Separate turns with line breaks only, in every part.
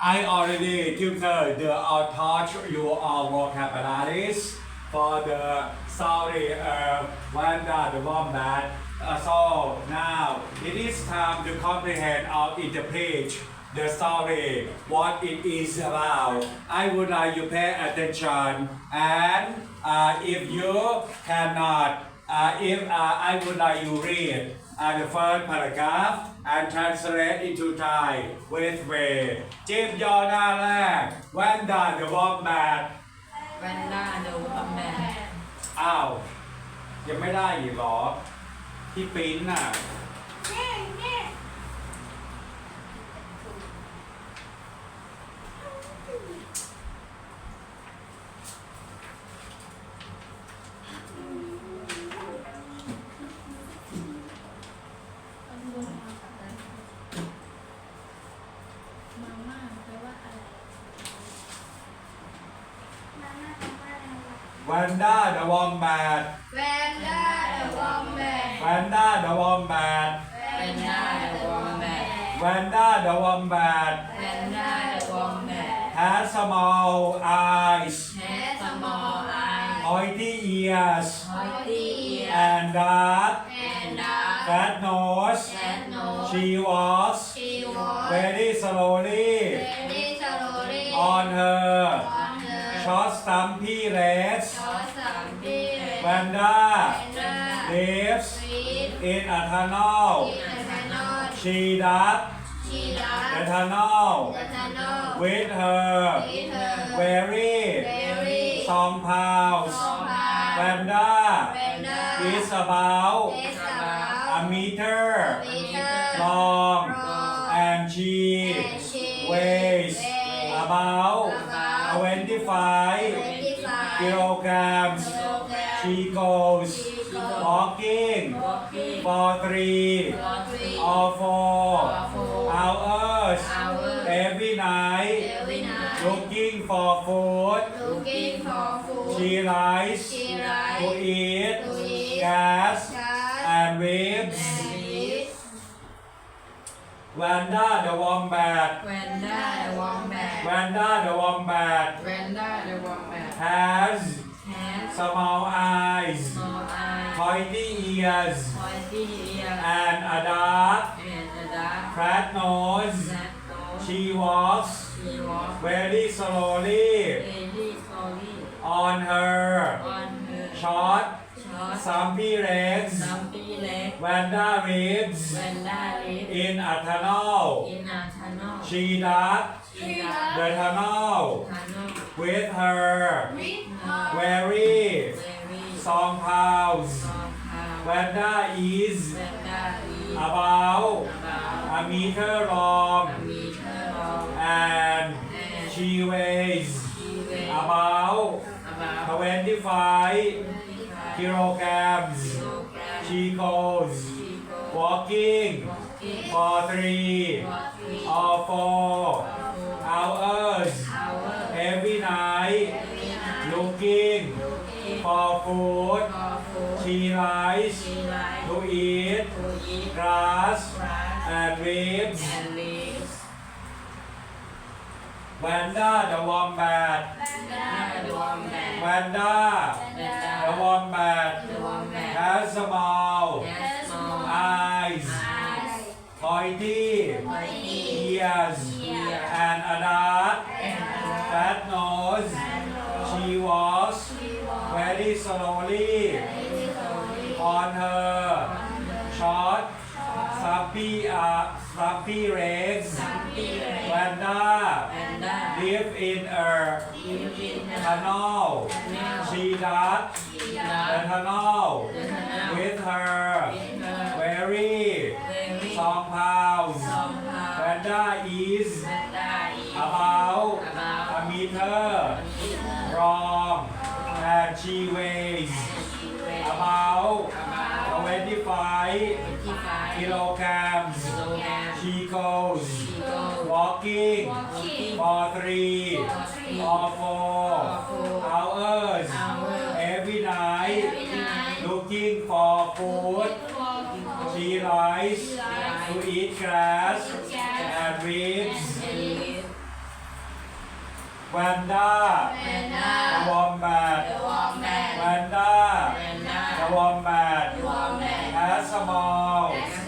I already tutored the or taught you all vocabularies for the Saudi uh, Wanda the wombat. Uh, so now it is time to comprehend or interpret the story, what it is about. I would like you pay attention and uh, if you cannot, uh, if uh, I would like you read uh, the first paragraph and translate into Thai with me จิ้มยอหน้าแรก Wanda the wombat
แวนด้าเดอะวอมแมน
อ้าว ยังไม่ได้อีกเหรอที่ปริ้นน่ะ Wanda the Wombat.
Wanda the Wombat. Wanda the Wombat. Wanda the Wombat. Wanda the Wombat.
Wanda the Wombat.
Has small eyes. Has small eyes. Pointy ears. Pointy ears. And that And that Fat
nose. Fat nose.
She was She was Very slowly Very slowly On her. วอมแมน
has small eyes
แฮสสมอลไอ
pointy ears
ฮอยตี้เอีย
and dark
แอนดา
fat nose
แซนโน
she walks
ชีวอ
very slowly
เดนิสโรลี่
on her
ออนเดอร์
short stumpy legs
ชอสามดีเรน
Wanda
ด้า
lives
รีด
in a tunnel
อินเทอร์นอล
she dug
ชีดา
the tunnel
เดนนอล
with her
วิเธอ
very
เบรี่
song pals
โซฟา
Wanda
เวนด้า
is about
เอสบา
a meter
ปีเตอร์
long
รอ
and she
แอนชี
weighs about 25 kilograms. She goes walking for three or four hours every night looking for food. She likes to eat gas and ribs.
แวนด้าเดอะวอมแมน
Wanda the wombat
แวนด้าเดอะวอมแมน
has
แฮส
small eyes
สมอลไอ
pointy ears
ฮอยตี้เอีย
and a dark
แอนดา
flat nose
แซนโน
she walks
ชีวอล
very slowly
เอลี่โซลี่
on her
ออนเฮอร์
short
Scott, Sampi
Rex, Dumpy
Lake, Vanda Reeves, Vanda Lake, in Athanol,
in a she
does she
does tunnel, with her.
With
her.
very
very
song
house. strong house,
Vanda is
Vanda is
about
about
a meter
a long meter long,
and she weighs
she weighs
about
about
25 kilograms, goes walking, for three, or four hours, every night, looking for food, she likes to eat grass and leaves. Wanda the wombat.
ด้าดวงแบน
Wanda
แวนด้า
the wombat
ดวงแบน
has small
แอสมอล
eyes,
ไอ
pointy
ไวตี้
ears, and a dark
แอนดา
fat nose. She walks very slowly on her short, stumpy, uh, stumpy legs.
ซัมปีเร
Wanda
แอนด้า
live in a
อี วิน
tunnel.
แนว
She dug
ชีดา
the tunnel
เดินหน้า
with her
วินเนอร์
very
เวรี่
song pals.
ซองพาว
Wanda is
แวนด้าอี
about
อาบาว
a meter long and she weighs
ชีเว
about
อาบาว
25
ที่ไฟ
kilograms.
โลแกน
She goes walking.
Walking.
for three.
For
four. Four. hours.
Hours.
every night
Every night.
looking for food. She likes to eat grass and Wanda. The wombat Wanda. The wombat has a
mouth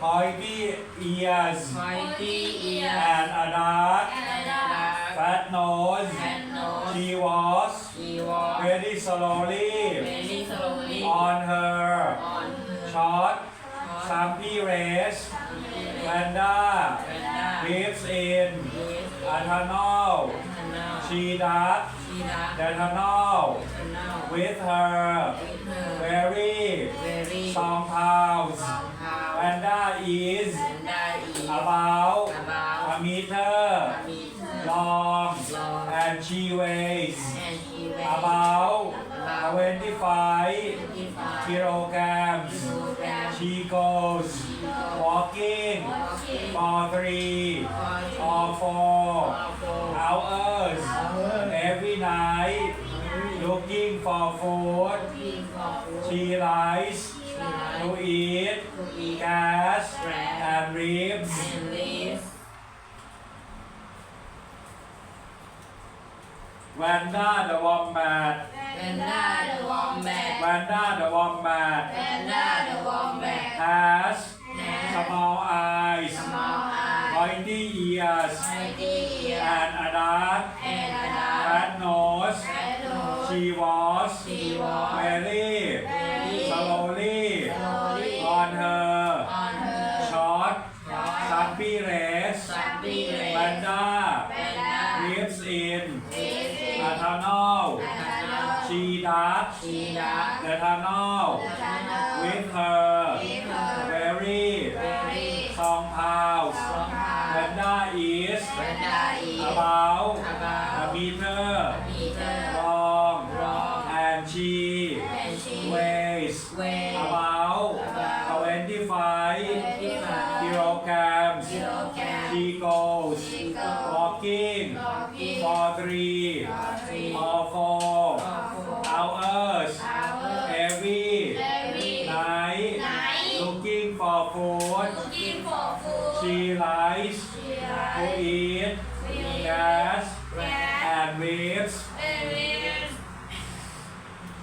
pointy ears
Pointy ear
and a dark
And a
fat nose
and nose
she was
She walk
very slowly
very slowly
on her.
On her.
Short
short
stumpy race Wanda
Panda
lives in.
With
a tunnel
canal
she does.
She does.
The tunnel
canal
with her.
With her.
Very.
Very.
Strong pounds Wanda is
Panda is
about
about
a meter
meter
long
long
and she weighs
and
about
about
25
25
kilograms.
kilograms.
She goes walking
Walking
for three
for
or four
four
hours every night looking for food.
looking for food.
She likes to eat
to eat grass
and ribs.
and leaves.
Wanda the wombat.
Panda the Wombat.
Wanda the wombat.
Panda the Wombat.
Has
Has
small eyes,
small eyes.
Pointy ears,
Mighty ears.
And a dark
And a dark
fat nose.
red nose.
She was
She was.
Very short stumpy race.
stumpy race
Wanda
Panda
lives in
lives in
a tunnel.
a tunnel
She does
She does
the tunnel
The tunnel
with her
with her
very
very
strong pounds.
strong power
Wanda is
Panda is
about
about
a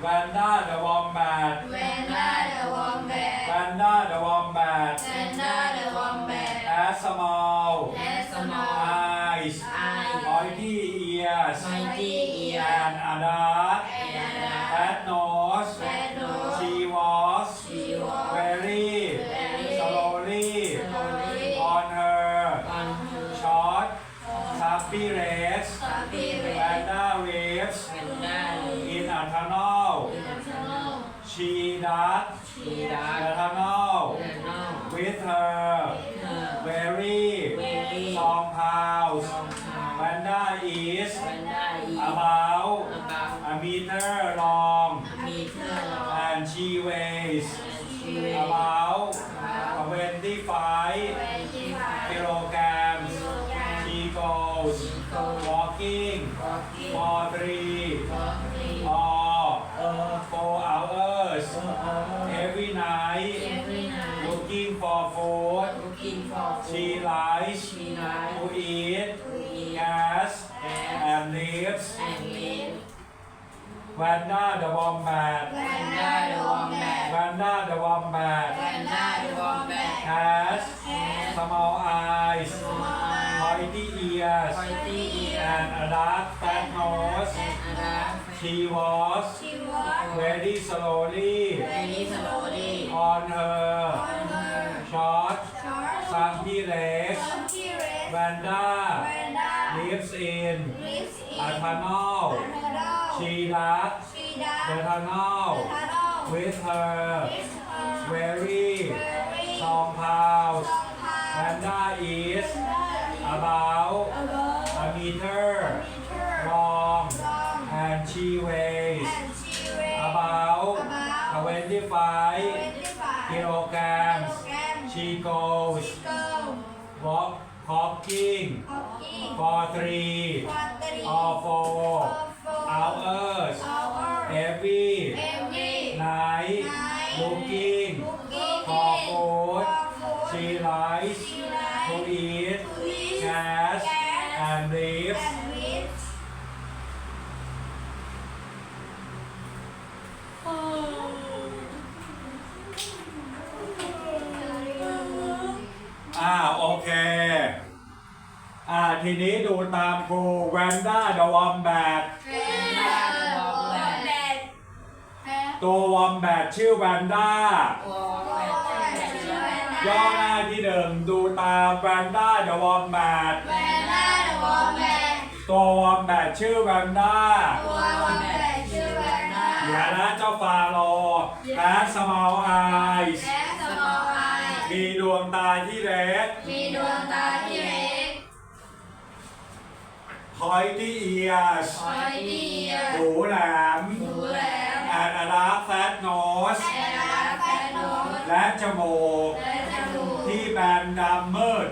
Wanda the wombat.
Panda the Wombat.
Wanda the wombat.
Panda the Wombat.
Has small
has small
eyes,
eyes
pointy ears,
mighty ear
and a dark
and a
fat nose. About a long.
A
and she weighs
and she weighs
about
about
25
25
kilograms. She goes walking for three or four hours every night.
Every
looking for food. She likes to eat gas and lives. Wanda the wombat.
Panda the Wombat
Wanda the wombat
Panda the Wombat
has
has
small eyes, pointy ears,
pointy ears.
And a dark fat nose.
and
She was
She
very slowly
very slowly
on her
on her
short,
short
stumpy legs.
red
Wanda
Panda
lives in
lives in
a tunnel.
a tunnel
She the
does
tunnel
the tunnel
with her.
With her.
Very strong pounds.
power.
Is about a meter long. and she weighs
and she weighs
about
about
25
25
kilograms. She goes walk, walking
walking for three
or four
or four
hours.
hours
every
every
night
night
looking
looking
for food.
for food.
She likes
She likes
to eat
to eat
gas
gas
and live
and live
อ่าโอเคอ่าทีนี้ดูตามครูแวนด้าเดอะวอมแบท ตัววอมแบทชื่อแวนด้า
ตัวแบบชื่อแบบ
ย่อหน้าที่หนึ่งดูตามแวนด้าเดอะวอมแบทตัววอมแบทชื่อแวนด้าอย่านะเจ้าฟาโลและสมอลไอส์มีดวงตาที่เล็ก
มีดวงตาที่เล็ก
พอยที่เอียส
คอยดี
หูแหลม
หูแหลม
แแอนอลาแฟตโนส
และ
จมูก ที่แบนดำมืด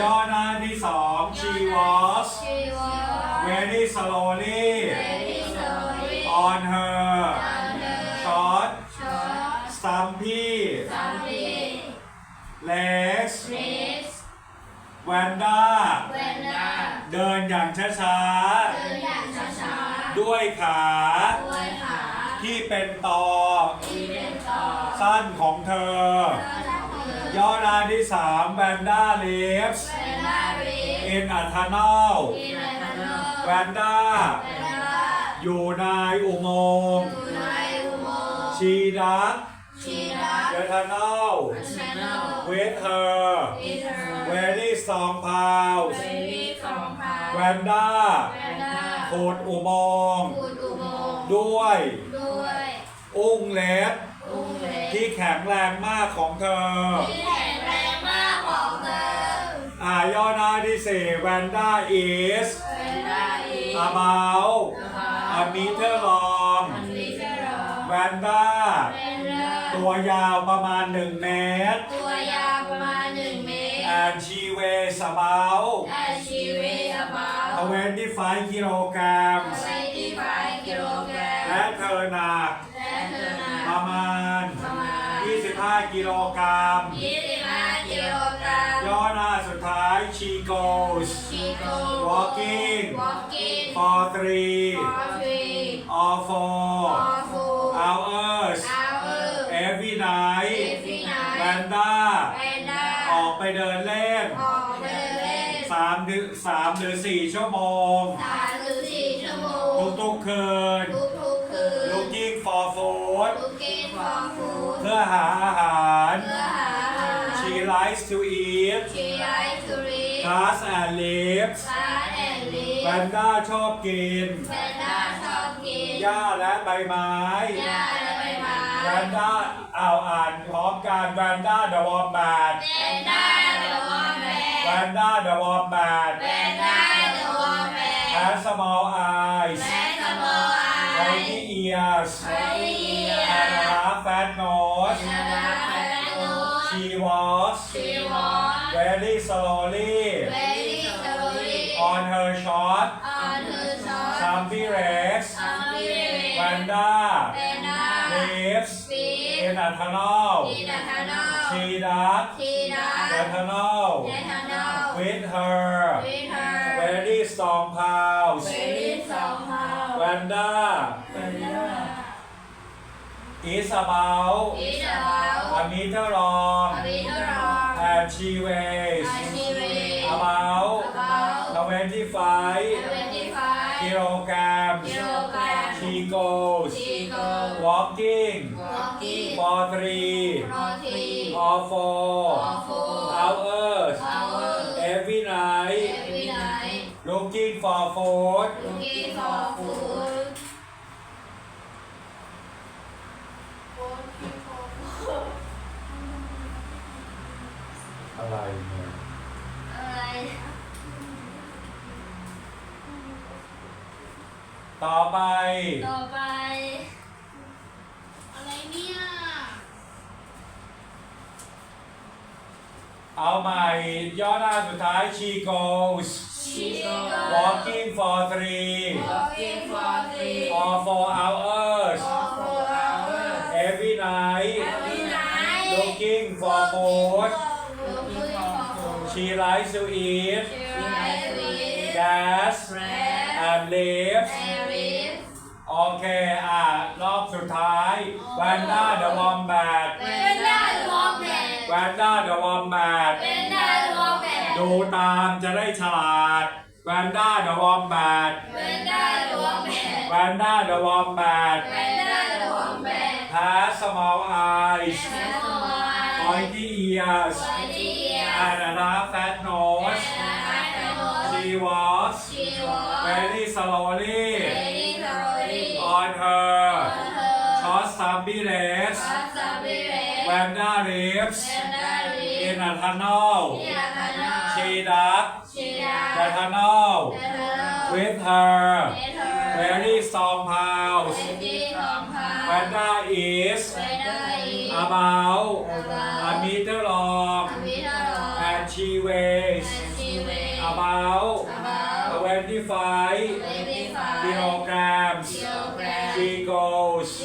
ย่อหน้าที่สอง she was very slowly on her short stumpy
กส์แวนด้า
เดินอย่างช้าๆ ด้วยขา ที่เป็นต่อสั้นของเธอ ย่อน้าที่สาม
แวนด้าเล
ฟส์
เอินอัทน
อล
เทน
อร์แวนด้า
อยู่ในอุโมง
ชีดา
อัก
เด
ทานอ
ลเว
เธอเร์
เว
เวลี่สองพา
ว
แวนด้า
โคดอุโมง
อุโมง
ด้วย อุ้งเล็บ
อุ้งเล็ก
ที่แข็งแรงมากของเธอ
ที่แข็งแรงมากของเธอ
อ่าย่อหน้าที่สี่ Wanda is
เวนด้าอี
about
อา
a meter long
อันนี้จะรอ
Wanda
เวนด้า
ตัวยาวประมาณ1เมตร
ตัวยาวประมาณหนึ่งเมตร
and she weighs about
และชีวิตอาบา
25กิโลกรัม
ไว้ที่ไฟกิโลกรัม
และเธอหนัก
และเธอหนั
ป
ก
ระมาณ
ประมาณ
25 กิโลกรัม
ยี่สิบห้ากิโลกรัม
ย่อหน้าสุดท้าย she goes
ชีโก
walking
walking
for three
coffee
or four
coffee
hours
hour
every night
every night
แวนด้า
แวนด้า
ออกไปเดินเล่น
ออกไปเล่น
สามถึงสามหรือสี่ชั่วโมง
สามหรือสี่ชั่วโมง
ทุกๆคืน
ทุ
หาอาหาร
เพื่อหาอาหาร
she likes to eat
ชีไอทูริ
grass and leaves
ร้านแอนลี
แวนด้าชอบกิน
แวนด้าชอบกิน
หญ้าและใบไม้
หญ้าและใบไม้
แวนด้าเอาอ่านพร้อมกันแวนด้า the wombat
แวนด้าเดอะวอมแบ
แวนด้า the wombat
แวนด้าเดอะวอมแบ
has small eyes
แวนสมอไอ
pointy ears
ไอเ very
slowly
very slowly
on her short.
On
her
short. Zombie race zombie race
panda.
Panda.
In a tunnel
in
a tunnel
she does she does
with her.
With her.
Very strong
pals very strong pals panda.
Is about
is about
a meter long. and she weighs
อาชีเว
about
เบา
25
เวนตี้ไฟ
kilograms
กิโลกรัม
she goes
ชีโก
walking
วอลกี้
for three
โรที
or four
ออฟู
hours
พาวเวอร์
every
เอ
night
วีไน
looking for food
อะ
ไรเนี่ย
อะไร
ต่อไป
ต่อไป อะไรเนี่ย
เอาใหม่ย่อหน้าสุดท้าย she goes
ชีโก
walking for three
walking for three
or four hours
or four hours
every night
every night
looking for food
looking for
She likes to eat gas and leaves Okay อะรอบสุดท้าย
Wanda the
Wombat
Wanda the Wombat
ดูตามจะได้ฉลาด
Wanda the
Wombat
Wanda the Wombat
has small eyes pointy ears and a rough fat nose
And a fat nose.
she walks
She walks
very slowly
very slowly
on her.
on her.
Short stubby legs
wasabi red.
Vanda lives
Brenda
in
lives
a tunnel.
In a tunnel.
she dug
She
the
does
tunnel
the tunnel
with her.
With her.
Very strong paws
very strong power.
Vanda is
Brenda is
about
about
25
25
kilograms she goes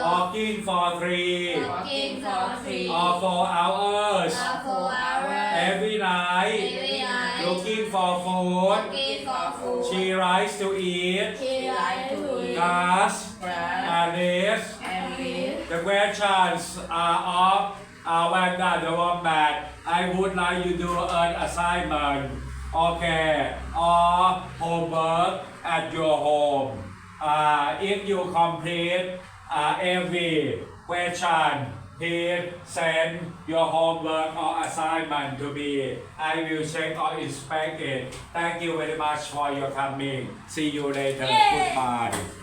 walking for three.
walking for three.
Or four hours.
Or four hours.
Every night. Looking for food.
Looking for food.
she likes to eat.
She likes to eat.
Grass.
And leaves.
the questions are of uh, Wanda the Wombat I would like you to do an assignment okay or homework at your home. Uh, if you complete uh, every question please send your homework or assignment to me. I will check or inspect it. Thank you very much for your coming. See you later.
Yay.
goodbye